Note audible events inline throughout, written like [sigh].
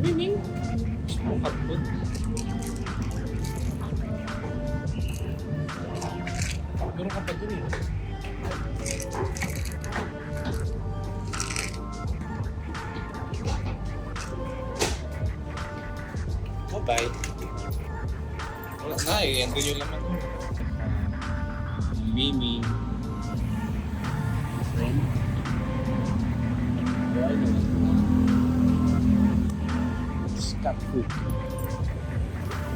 Smoke cat food. Meron ka pa dun eh. Bye-bye. Wala na eh. Ando yung laman mo. Mimi. Friend. Cat food.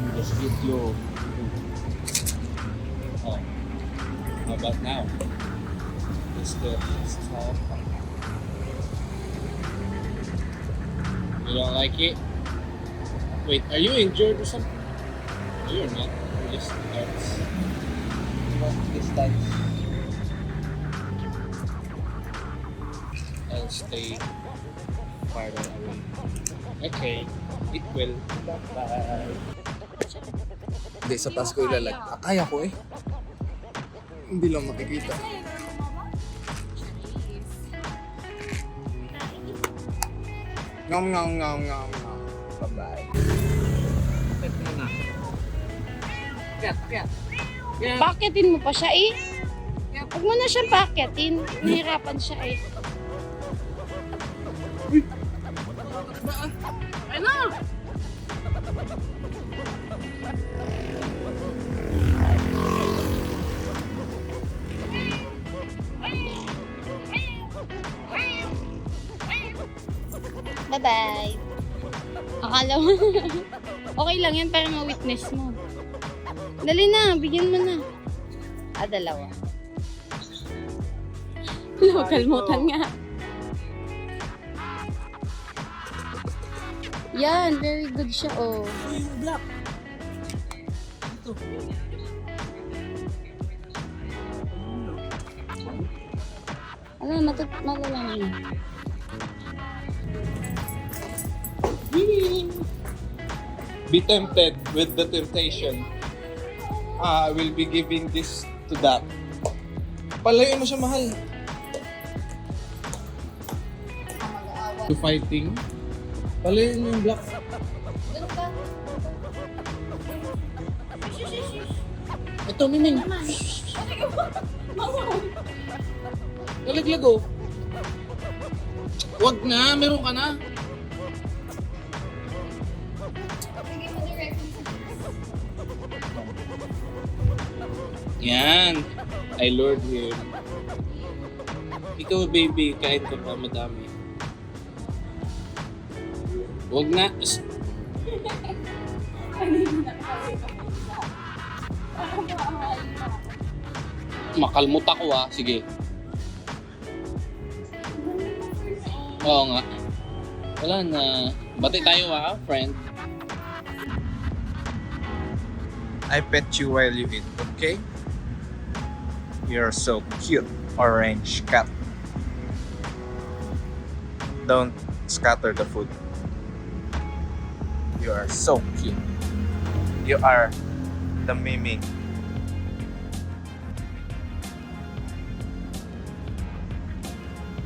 You just get your food. Oh. How about now? It's the. You don't like it? Wait, are you injured or something? No, you're not. You're just hurts. This time. I'll stay farther away. Okay, it will. Bye. Hindi, sa taas ko ilalag. Ah, kaya ko eh. Hindi lang makikita. Ngam ngam ngam ngam ngam. Bye-bye. Paketin mo pa siya eh. Huwag mo na siyang paketin. Nahirapan siya eh. Ano? Bye-bye. Akala mo. [laughs] okay lang yan para ma-witness mo. Dali na, bigyan mo na. Ah, dalawa. Wala, kalmutan nga. Yan, very good siya, oh. Ano, matut malalaman na. Be tempted with the temptation. Ah, I will be giving this to that. Palayo mo siya mahal. To fighting. Palayo mo yung black. Ito, Miming. Nalaglag oh. Wag na, meron ka na. Yan. I lured him. Ikaw, baby, kain ka pa madami. Huwag na. Makalmot ako ah. Sige. Oo nga. Wala na. Bati tayo ah, friend. I pet you while you eat, okay? You're so cute, orange cat. Don't scatter the food. You are so cute. You are the Mimi.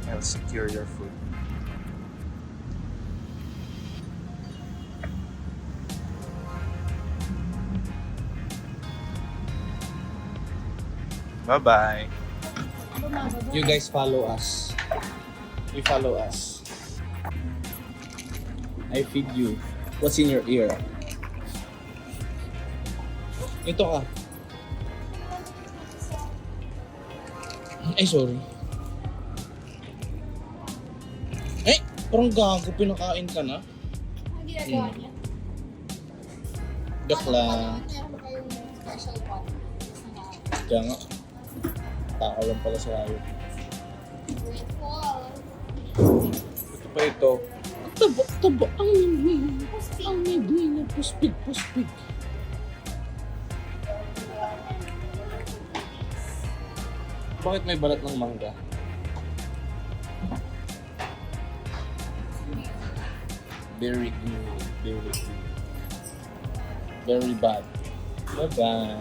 I'll secure your food. Bye bye. You guys follow us. You follow us. I feed you. What's in your ear? Ito ka. Ay, sorry. Ay, parang gago. Pinakain ka na. Ang ginagawa niya? Joke lang. Meron ba kayong special pot? Kaya nga. Tao lang pala sa layo. Grateful. Ito pa ito. Taba, taba. Ang nabing. Ang nabing na puspig, puspig. Bakit may balat ng mangga? Very good. Very good. Very bad. Bye-bye.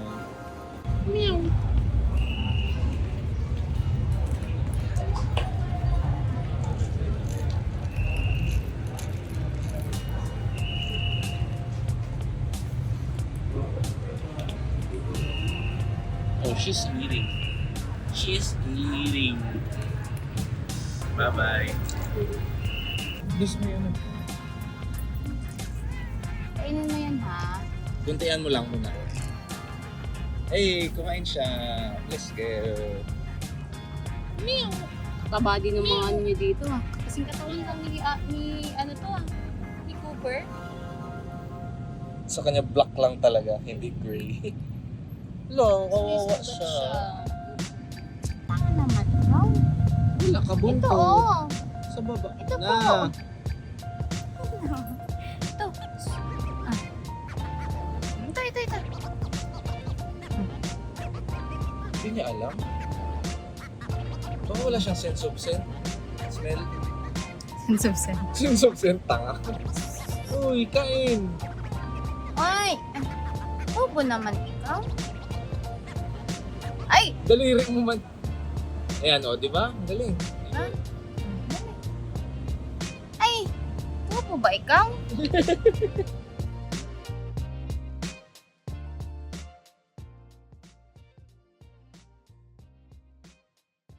Meow. She's eating. She's eating. Bye-bye. Gusto mo yun? Kainin mo yan ha. Kuntian mo lang muna. Hey, kumain siya. Let's go. Kabady ng mga ano niyo dito ah. Kasing katawan lang ni, ah, ni ano to ah. Ni Cooper. Sa kanya black lang talaga, hindi gray. [laughs] Lo, kawawa siya. Tanga naman ikaw. Wala ka Ito oh. Sa baba. Ito po. na. Ito. Ah. Ito, ito, ito. Hindi niya alam. Baka wala siyang sense of scent. Smell. Subsen. Sense of scent, tanga. Uy, kain. Ay! Bobo naman ikaw. Ay! Daliri mo man. Ayan, o, di ba? Ang Galing. Ay! Bobo ba ikaw? [laughs]